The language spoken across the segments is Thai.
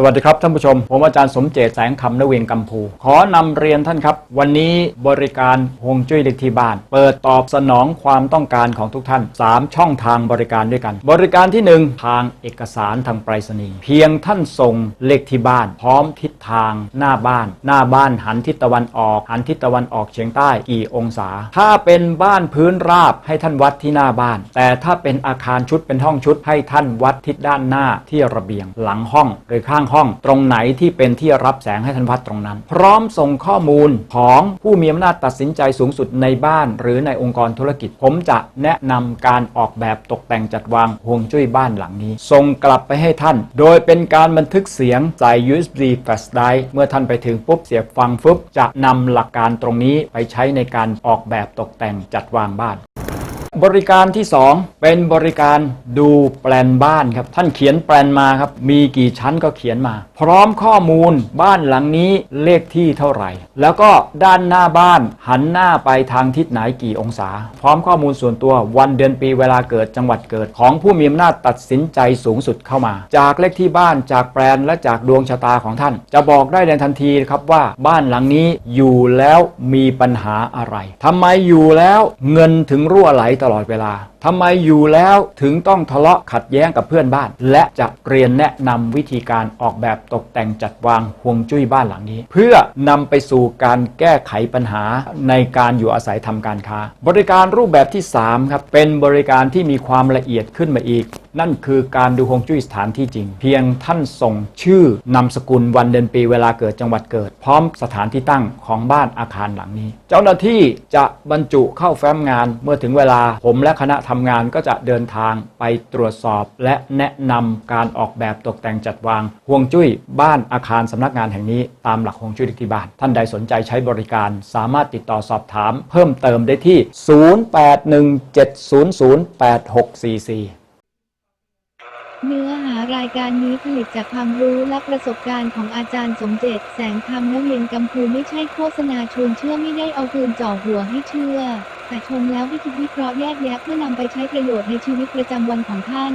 สวัสดีครับท่านผู้ชม ผมอาจารย์สมเจตแสงคำนเวียงกัมพู ขอนำเรียนท่านครับ วันนี้บริการฮวงจุ้ยเล็กที่บ้าน เปิดตอบสนองความต้องการของทุกท่าน 3 ช่องทางบริการด้วยกัน บริการที่ 1 ทางเอกสารทางไปรษณีย์เพียงท่านส่งเลขที่บ้าน พร้อมทิศทาง หน้าบ้าน หน้าบ้านหันทิศตะวันออกหันทิศตะวันออกเฉียงใต้กี่องศา ถ้าเป็นบ้านพื้นราบให้ท่านวัดที่หน้าบ้าน แต่ถ้าเป็นอาคารชุดเป็นห้องชุดให้ท่านวัดทิศด้านหน้าที่ระเบียง หลังห้องหรือข้างห้อง ตรงไหนที่เป็นที่รับแสงให้ท่านวัดตรงนั้น พร้อมส่งข้อมูลของผู้มีอำนาจตัดสินใจสูงสุดในบ้าน หรือในองค์กรธุรกิจ ผมจะแนะนำการออกแบบตกแต่งจัดวางห่วงจุ้ยบ้านหลังนี้ ส่งกลับไปให้ท่าน โดยเป็นการบันทึกเสียงใส่ USB flash drive เมื่อท่านไปถึงปุ๊บเสียบฟังฟึบจะนำหลักการตรงนี้ไปใช้ในการออกแบบตกแต่งจัดวางบ้าน บริการที่ 2 เป็นบริการดูแปลนบ้านครับ ท่านเขียนแปลนมาครับ มีกี่ชั้นก็เขียนมา พร้อมข้อมูลบ้านหลังนี้เลขที่เท่าไหร่ แล้วก็ด้านหน้าบ้านหันหน้าไปทางทิศไหนกี่องศา พร้อมข้อมูลส่วนตัววันเดือนปีเวลาเกิดจังหวัดเกิดของผู้มีอำนาจตัดสินใจสูงสุดเข้ามา จากเลขที่บ้านจากแปลนและจากดวงชะตาของท่าน จะบอกได้ในทันทีครับว่าบ้านหลังนี้อยู่แล้วมีปัญหาอะไรทำไมอยู่แล้วเงินถึงรั่วไหลตลอดเวลาทำไมอยู่แล้วถึงต้องทะเลาะขัดแย้งกับเพื่อนบ้าน และจะเรียนแนะนำวิธีการออกแบบตกแต่งจัดวางห่วงจุ้ยบ้านหลังนี้ เพื่อนำไปสู่การแก้ไขปัญหาในการอยู่อาศัยทำการค้า บริการรูปแบบที่3ครับเป็นบริการที่มีความละเอียดขึ้นมาอีกนั่นคือการดูฮวงจุ้ยสถานที่จริง เพียงท่านส่งชื่อนามสกุลวันเดือนปีเวลาเกิดจังหวัดเกิด พร้อมสถานที่ตั้งของบ้านอาคารหลังนี้ เจ้าหน้าที่จะบรรจุเข้าแฟ้มงานเมื่อถึงเวลาผมและคณะทำงานก็จะเดินทางไปตรวจสอบ และแนะนำการออกแบบตกแต่งจัดวางห่วงจุ้ย บ้านอาคารสำนักงานแห่งนี้ตามหลักห่วงจุ้ยที่บ้าน ท่านใดสนใจใช้บริการ สามารถติดต่อสอบถาม เพิ่มเติมได้ที่ 0817008644 เนื้อหารายการนี้ผลิตจากความรู้และประสบการณ์ของอาจารย์สมเจตแสงคำนเรียนกัมพูไม่ใช่โฆษณาชวนเชื่อไม่ได้เอาปืนจ่อหัวให้เชื่อ แต่ชมแล้ววิจิตวิเคราะห์แยกแยะเพื่อนำไปใช้ประโยชน์ในชีวิตประจำวันของท่าน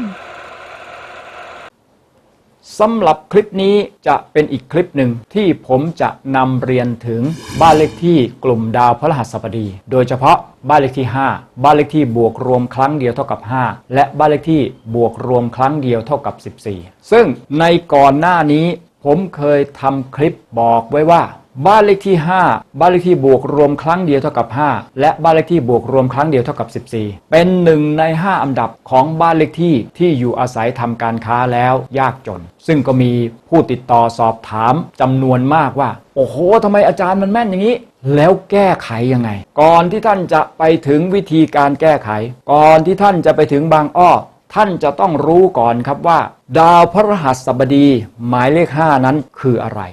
สำหรับคลิปนี้จะเป็นอีกคลิปหนึ่งที่ผมจะนำเรียนถึงบ้านเลขที่กลุ่มดาวพฤหัสบดี โดยเฉพาะบ้านเลขที่ 5 บ้านเลขที่บวกรวมครั้งเดียวเท่ากับ 5 และบ้านเลขที่บวกรวมครั้งเดียวเท่ากับ 14 ซึ่งในก่อนหน้านี้ผมเคยทำคลิปบอกไว้ว่า บ้านเลขที่ 5 บ้านเลขที่บวกรวมครั้งเดียวเท่ากับ 5 และบ้านเลขที่บวกรวมครั้งเดียวเท่ากับ 14 เป็นหนึ่งใน 5 อันดับของบ้านเลขที่ที่อยู่อาศัยทำการค้าแล้วยากจน ซึ่งก็มีผู้ติดต่อสอบถามจำนวนมากว่า โอ้โหทำไมอาจารย์มันแม่นอย่างนี้ แล้วแก้ไขยังไง ก่อนที่ท่านจะไปถึงวิธีการแก้ไข ก่อนที่ท่านจะไปถึงบางอ้อท่านจะต้องรู้ก่อนครับว่า ดาวพระรหัสบดี หมายเลข 5 นั้นคืออะไร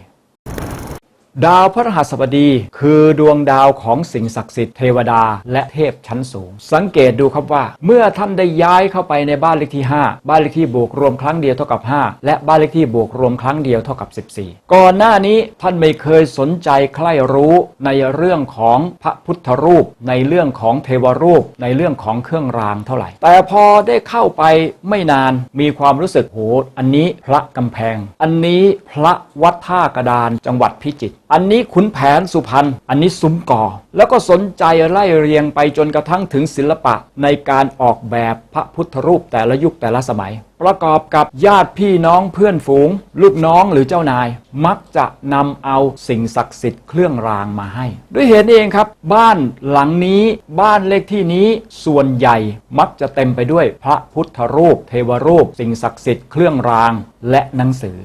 ดาวพระรหัสบดีคือดวงดาวของสิ่งศักดิ์สิทธิ์เทวดาและเทพชั้นสูง สังเกตดูครับว่า เมื่อท่านได้ย้ายเข้าไปในบ้านเลขที่ 5 บ้านเลขที่บวกรวมครั้งเดียวเท่ากับ 5 และบ้านเลขที่บวกรวมครั้งเดียวเท่ากับ 14 ก่อนหน้านี้ท่านไม่เคยสนใจใคร่รู้ในเรื่องของพระพุทธรูป ในเรื่องของเทวรูป ในเรื่องของเครื่องรางเท่าไหร่ แต่พอได้เข้าไปไม่นานมีความรู้สึกโหอันนี้พระกำแพง อันนี้พระวัดท่ากระดานจังหวัดพิจิตร อันนี้ขุนแผนสุพรรณ อันนี้ซุ้มก่อ แล้วก็สนใจไล่เรียงไปจนกระทั่งถึงศิลปะในการออกแบบพระพุทธรูปแต่ละยุคแต่ละสมัย ประกอบกับญาติพี่น้องเพื่อนฝูง ลูกน้องหรือเจ้านาย มักจะนำเอาสิ่งศักดิ์สิทธิ์เครื่องรางมาให้ ด้วยเหตุนี้เองครับ บ้านหลังนี้บ้านเลขที่นี้ส่วนใหญ่มักจะเต็มไปด้วยพระพุทธรูป เทวรูป สิ่งศักดิ์สิทธิ์เครื่องรางและหนังสือ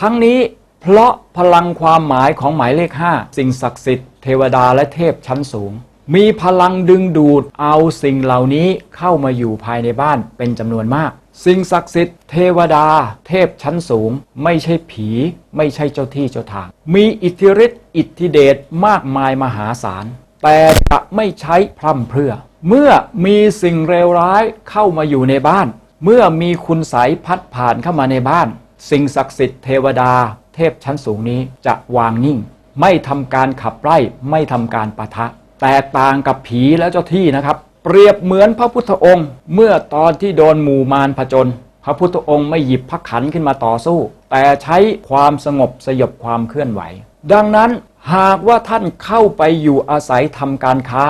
ทั้งนี้ เพราะพลังความหมายของหมายเลข 5 สิ่งศักดิ์สิทธิ์เทวดาและเทพชั้นสูง มีพลังดึงดูดเอาสิ่งเหล่านี้เข้ามาอยู่ภายในบ้านเป็นจำนวนมาก สิ่งศักดิ์สิทธิ์เทวดา เทพชั้นสูง ไม่ใช่ผี ไม่ใช่เจ้าที่เจ้าทาง มีอิทธิฤทธิ์อิทธิเดชมากมายมหาศาล แต่จะไม่ใช้พร่ำเพรื่อ เมื่อมีสิ่งเลวร้ายเข้ามาอยู่ในบ้าน เมื่อมีคุณไสยพัดผ่านเข้ามาในบ้าน สิ่งศักดิ์สิทธิ์เทวดา เทพชั้นสูงนี้จะวางนิ่ง ไม่ทำการขับไล่ไม่ทำการปะทะ แตกต่างกับผีและเจ้าที่นะครับ เปรียบเหมือนพระพุทธองค์ เมื่อตอนที่โดนหมู่มารผจญผระพุทธองค์ไม่หยิบพระขันขึ้นมาต่อสู้ แต่ใช้ความสงบสยบความเคลื่อนไหว ดังนั้นหากว่าท่านเข้าไปอยู่อาศัยทำการค้า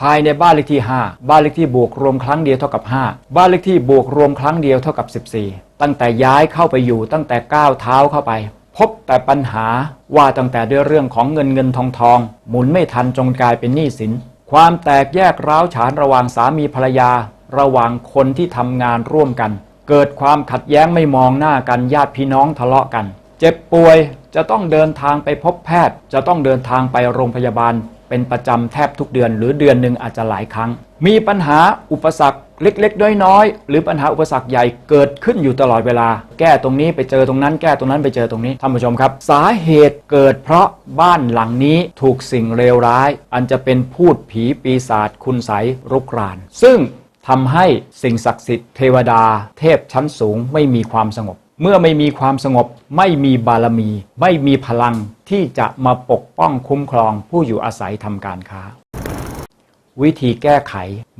ภายในบ้านเลขที่ 5 บ้านเลขที่บวกรวมครั้งเดียวเท่ากับ 5 บ้านเลขที่บวกรวมครั้งเดียวเท่ากับ 14 ตั้งแต่ย้ายเข้าไปอยู่ตั้งแต่ก้าวเท้าเข้าไป พบแต่ปัญหาว่าตั้งแต่ด้วยเรื่องของเงินเงินทองทอง หมุนไม่ทันจงกลายเป็นหนี้สิน ความแตกแยกร้าวฉานระหว่างสามีภรรยา ระหว่างคนที่ทำงานร่วมกัน เกิดความขัดแย้งไม่มองหน้ากันญาติพี่น้องทะเลาะกัน เจ็บป่วยจะต้องเดินทางไปพบแพทย์ จะต้องเดินทางไปโรงพยาบาลเป็นประจำแทบทุกเดือน หรือเดือนหนึ่งอาจจะหลายครั้ง มีปัญหาอุปสรรคเล็กๆน้อยๆหรือปัญหาอุปสรรคใหญ่เกิดขึ้นอยู่ตลอดเวลา แก้ตรงนี้ไปเจอตรงนั้น แก้ตรงนั้นไปเจอตรงนี้ท่านผู้ชมครับ สาเหตุเกิดเพราะบ้านหลังนี้ถูกสิ่งเลวร้าย อันจะเป็นพูดผีปีศาจคุณไสยรุกราน ซึ่งทำให้สิ่งศักดิ์สิทธิ์เทวดา เทพชั้นสูงไม่มีความสงบ เมื่อไม่มีความสงบไม่มีบารมี ไม่มีพลังที่จะมาปกป้องคุ้มครองผู้อยู่อาศัยทำการค้า วิธีแก้ไข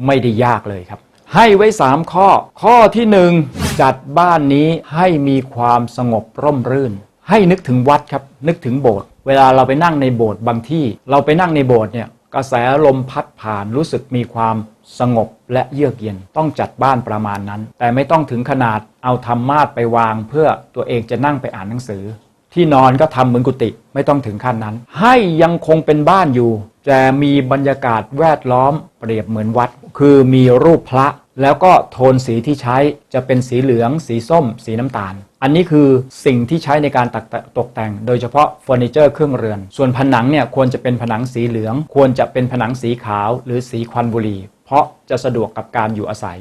ไม่ได้ยากเลยครับ ให้ไว้ 3 ข้อ ข้อที่1จัดบ้านนี้ให้มีความสงบร่มรื่น ให้นึกถึงวัดครับ นึกถึงโบสถ์เวลาเราไปนั่งในโบสถ์บางที่ เราไปนั่งในโบสถ์เนี่ยกระแสลมพัดผ่านรู้สึกมีความ สงบและเยือกเย็นต้องจัดบ้านประมาณนั้น แต่ไม่ต้องถึงขนาดเอาธรรมาสไปวางเพื่อตัวเองจะนั่งไปอ่านหนังสือ ที่นอนก็ทำเหมือนกุฏิไม่ต้องถึงขั้นนั้น ให้ยังคงเป็นบ้านอยู่ แต่มีบรรยากาศแวดล้อมเปรียบเหมือนวัด คือมีรูปพระแล้วก็โทนสีที่ใช้จะเป็นสีเหลือง สีส้ม สีน้ำตาล อันนี้คือสิ่งที่ใช้ในการตกแต่ตกแต่งโดยเฉพาะเฟอร์นิเจอร์เครื่องเรือน ส่วนผนังเนี่ยควรจะเป็นผนังสีเหลือง ควรจะเป็นผนังสีขาว หรือสีควันบุหรี่ เพราะจะสะดวกกับการอยู่อาศัย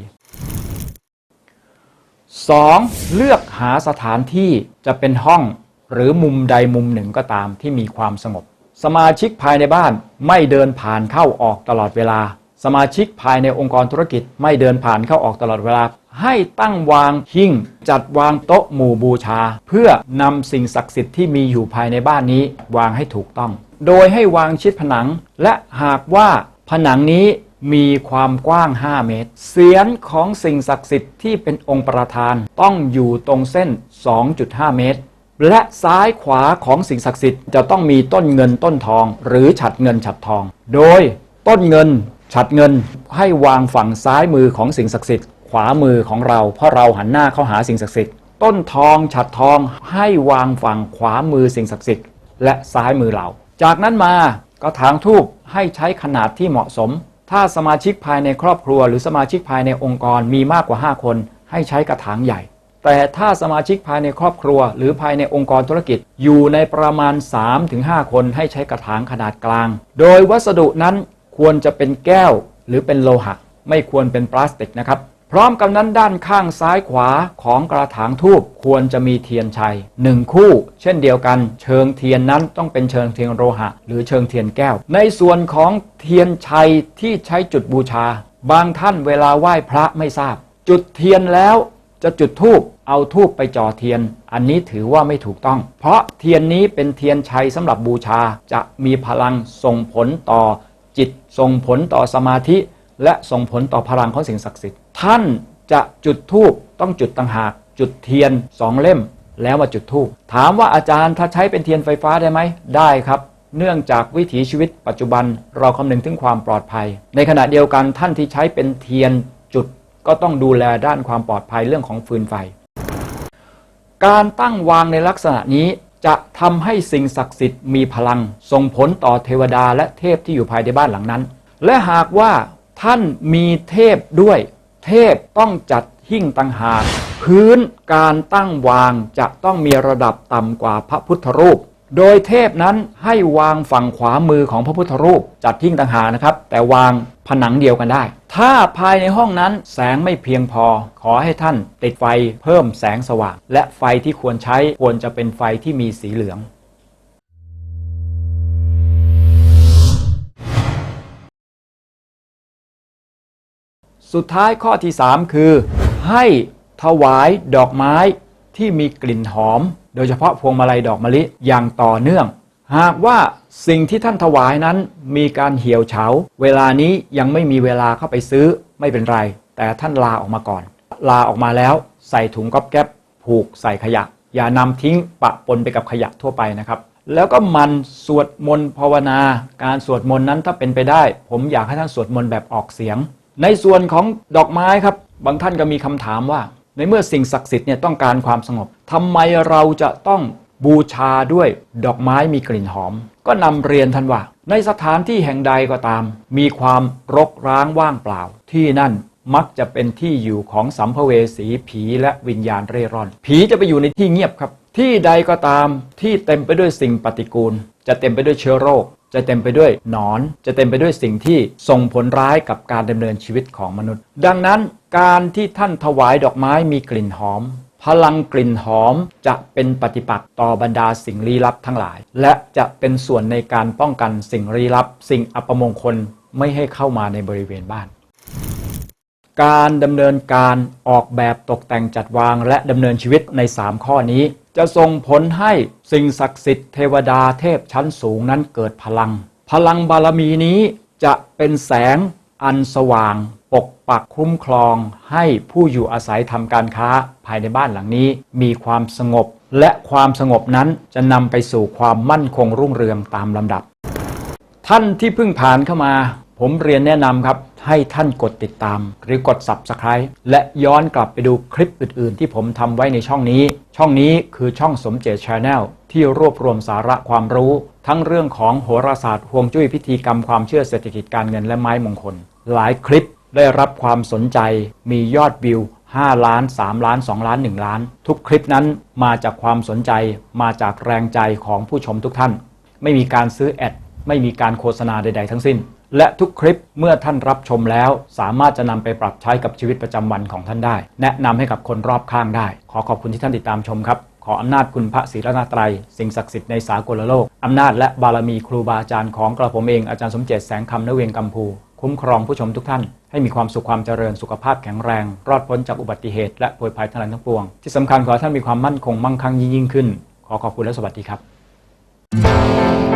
2. เลือกหาสถานที่จะเป็นห้องหรือมุมใดมุมหนึ่งก็ตามที่มีความสงบ สมาชิกภายในบ้านไม่เดินผ่านเข้าออกตลอดเวลา สมาชิกภายในองค์กรธุรกิจไม่เดินผ่านเข้าออกตลอดเวลา ให้ตั้งวางหิ้งจัดวางโต๊ะหมู่บูชา เพื่อนำสิ่งศักดิ์สิทธิ์ที่มีอยู่ภายในบ้านนี้วางให้ถูกต้อง โดยให้วางชิดผนัง และหากว่าผนังนี้ มีความกว้าง 5 เมตร เสียนของสิ่งศักดิ์สิทธิ์ที่เป็นองค์ประธานต้องอยู่ตรงเส้น 2.5 เมตร และซ้ายขวาของสิ่งศักดิ์สิทธิ์จะต้องมีต้นเงินต้นทอง หรือฉัดเงินฉัดทอง โดยต้นเงินฉัดเงินให้วางฝั่งซ้ายมือของสิ่งศักดิ์สิทธิ์ ขวามือของเรา เพราะเราหันหน้าเข้าหาสิ่งศักดิ์สิทธิ์ ต้นทองฉัดทองให้วางฝั่งขวามือสิ่งศักดิ์สิทธิ์และซ้ายมือเรา จากนั้นมาก็ถางทูบให้ใช้ขนาดที่เหมาะสม ถ้าสมาชิกภายในครอบครัว หรือสมาชิกภายในองค์กรมีมากกว่า 5 คน ให้ใช้กระถางใหญ่ แต่ถ้าสมาชิกภายในครอบครัว หรือภายในองค์กรธุรกิจอยู่ในประมาณ 3-5 คน ให้ใช้กระถางขนาดกลาง โดยวัสดุนั้นควรจะเป็นแก้วหรือเป็นโลหะ ไม่ควรเป็นพลาสติกนะครับ พร้อมกับนั้นด้านข้างซ้ายขวาของกระถางทูบควรจะมีเทียนชัยหนึ่งคู่ เช่นเดียวกัน เชิงเทียนนั้นต้องเป็นเชิงเทียนโลหะ หรือเชิงเทียนแก้ว ในส่วนของเทียนชัยที่ใช้จุดบูชา บางท่านเวลาไหว้พระไม่ทราบ จุดเทียนแล้วจะจุดธูปเอาธูปไปจ่อเทียน อันนี้ถือว่าไม่ถูกต้อง เพราะเทียนนี้เป็นเทียนชัยสำหรับบูชาจะมีพลังส่งผลต่อจิตส่งผลต่อสมาธิ และส่งผลต่อพลังของสิ่งศักดิ์สิทธิ์ ท่านจะจุดธูปต้องจุดต่างหาก จุดเทียนสองเล่ม แล้วมาจุดธูปถามว่าอาจารย์ถ้าใช้เป็นเทียนไฟฟ้าได้ไหมได้ครับ เนื่องจากวิถีชีวิตปัจจุบันเราคำนึงถึงความปลอดภัย ในขณะเดียวกันท่านที่ใช้เป็นเทียนจุดก็ต้องดูแลด้านความปลอดภัยเรื่องของฟืนไฟ การตั้งวางในลักษณะนี้จะทำให้สิ่งศักดิ์สิทธิ์มีพลัง ส่งผลต่อเทวดาและเทพที่อยู่ภายในบ้านหลังนั้น และหากว่าท่านมีเทพด้วย เทพต้องจัดหิ้งต่างหากพื้นการตั้งวางจะต้องมีระดับต่ำกว่าพระพุทธรูป โดยเทพนั้นให้วางฝั่งขวามือของพระพุทธรูป จัดหิ้งต่างหากนะครับ แต่วางผนังเดียวกันได้ ถ้าภายในห้องนั้นแสงไม่เพียงพอ ขอให้ท่านติดไฟเพิ่มแสงสว่าง และไฟที่ควรใช้ควรจะเป็นไฟที่มีสีเหลือง สุดท้ายข้อที่ 3 คือ ให้ถวายดอกไม้ที่มีกลิ่นหอม โดยเฉพาะพวงมาลัยดอกมะลิอย่างต่อเนื่อง หากว่าสิ่งที่ท่านถวายนั้นมีการเหี่ยวเฉา เวลานี้ยังไม่มีเวลาเข้าไปซื้อไม่เป็นไร แต่ท่านลาออกมาก่อน ลาออกมาแล้วใส่ถุงก๊อบแก๊บผูกใส่ขยะ อย่านำทิ้งปะปนไปกับขยะทั่วไปนะครับแล้วก็มันสวดมนต์ภาวนา การสวดมนต์นั้นถ้าเป็นไปได้ ผมอยากให้ท่านสวดมนต์แบบออกเสียง ในส่วนของดอกไม้ครับ บางท่านก็มีคำถามว่า ในเมื่อสิ่งศักดิ์สิทธิ์เนี่ยต้องการความสงบทำไมเราจะต้องบูชาด้วยดอกไม้มีกลิ่นหอม ก็นำเรียนท่านว่า ในสถานที่แห่งใดก็ตาม มีความรกร้างว่างเปล่า ที่นั่นมักจะเป็นที่อยู่ของสัมภเวสีผีและวิญญาณเร่ร่อน ผีจะไปอยู่ในที่เงียบครับ ที่ใดก็ตามที่เต็มไปด้วยสิ่งปฏิกูล จะเต็มไปด้วยเชื้อโรค จะเต็มไปด้วยหนอน จะเต็มไปด้วยสิ่งที่ส่งผลร้ายกับการดำเนินชีวิตของมนุษย์ ดังนั้นการที่ท่านถวายดอกไม้มีกลิ่นหอม พลังกลิ่นหอมจะเป็นปฏิปักษ์ต่อบรรดาสิ่งลี้ลับทั้งหลาย และจะเป็นส่วนในการป้องกันสิ่งลี้ลับ สิ่งอัปมงคลไม่ให้เข้ามาในบริเวณบ้าน การดำเนินการออกแบบตกแต่งจัดวางและดำเนินชีวิตใน 3 ข้อนี้ จะส่งผลให้สิ่งศักดิ์สิทธิ์เทวดาเทพชั้นสูงนั้นเกิดพลัง พลังบารมีนี้จะเป็นแสงอันสว่าง ปกปักคุ้มครอง ให้ผู้อยู่อาศัยทำการค้าภายในบ้านหลังนี้ มีความสงบ และความสงบนั้นจะนำไปสู่ความมั่นคงรุ่งเรืองตามลำดับ ท่านที่เพิ่งผ่านเข้ามา ผมเรียนแนะนำครับ ให้ท่านกดติดตาม หรือกด Subscribe และย้อนกลับไปดูคลิปอื่น ๆ ที่ผมทำไว้ในช่องนี้ ช่องนี้คือช่องสมเจต Channel ที่รวบรวมสาระความรู้ ทั้งเรื่องของโหราศาสตร์ฮวงจุ้ยพิธีกรรมความเชื่อเศรษฐกิจการเงินและไม้มงคล หลายคลิปได้รับความสนใจ มียอดวิว 5 ล้าน 3 ล้าน 2 ล้าน 1 ล้าน ทุกคลิปนั้นมาจากความสนใจ มาจากแรงใจของผู้ชมทุกท่าน ไม่มีการซื้อแอด ไม่มีการโฆษณาใด ๆ ทั้งสิ้น และทุกคลิปเมื่อท่านรับชมแล้ว สามารถจะนำไปปรับใช้กับชีวิตประจำวันของท่านได้ แนะนำให้กับคนรอบข้างได้ ขอขอบคุณที่ท่านติดตามชมครับ ขออำนาจคุณพระศรีรัตนตรัย สิ่งศักดิ์สิทธิ์ในสากลโลก อำนาจและบารมีครูบาอาจารย์ของกระผมเองอาจารย์สมเจตแสงคำนเวียงกัมพู คุ้มครองผู้ชมทุกท่าน ให้มีความสุขความเจริญสุขภาพแข็งแรง รอดพ้นจากอุบัติเหตุและโผยภัยทั้งหลายทั้งปวง ที่สำคัญขอท่านมีความมั่นคงมั่งคั่งยิ่งขึ้น ขอขอบคุณและสวัสดีครับ